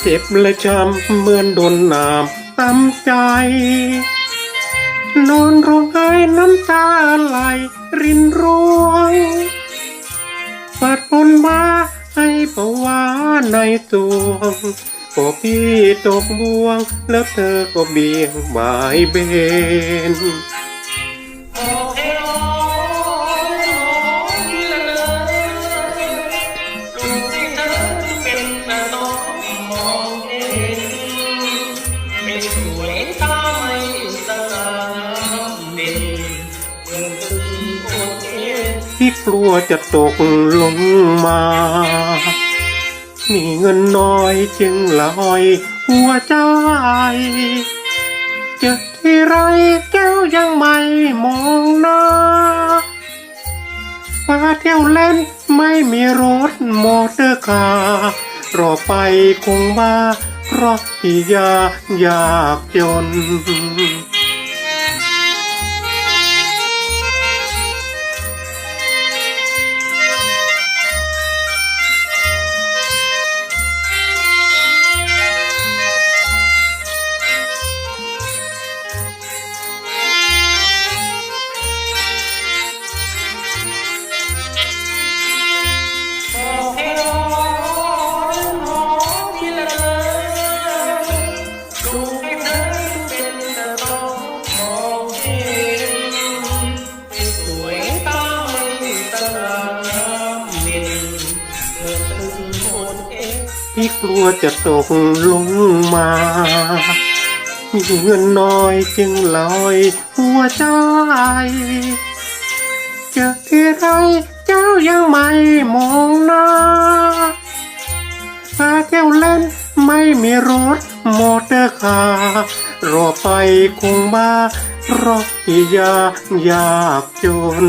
เจ็บและจำเหมือนโดนน้ำตำใจ นอนร้องไห้น้ำตาไหลรินร่วงปัดปนมาให้ปวาในตวงพอพี่ตกบ่วง แล้วเธอก็เบี่ยงบายเบน ที่กลัวจะตกลงมา มีเงินน้อยจึงลอยหัวใจ เจอที่ไรแก้วยังไม่มองหน้ามาเที่ยวเล่นไม่มีรถมอเตอร์คาร์รอไปคงบ้าเพราะพี่ยายากจน พี่กลัวจะตกลงมา มีเงินน้อยจึงลอยหัวใจ เจอที่ไรเจ้ายังไม่มองหน้าพาเที่ยวเล่นไม่มีรถมอเตอร์คาร์รอไปคงบ้าเพราะพี่ยายากจน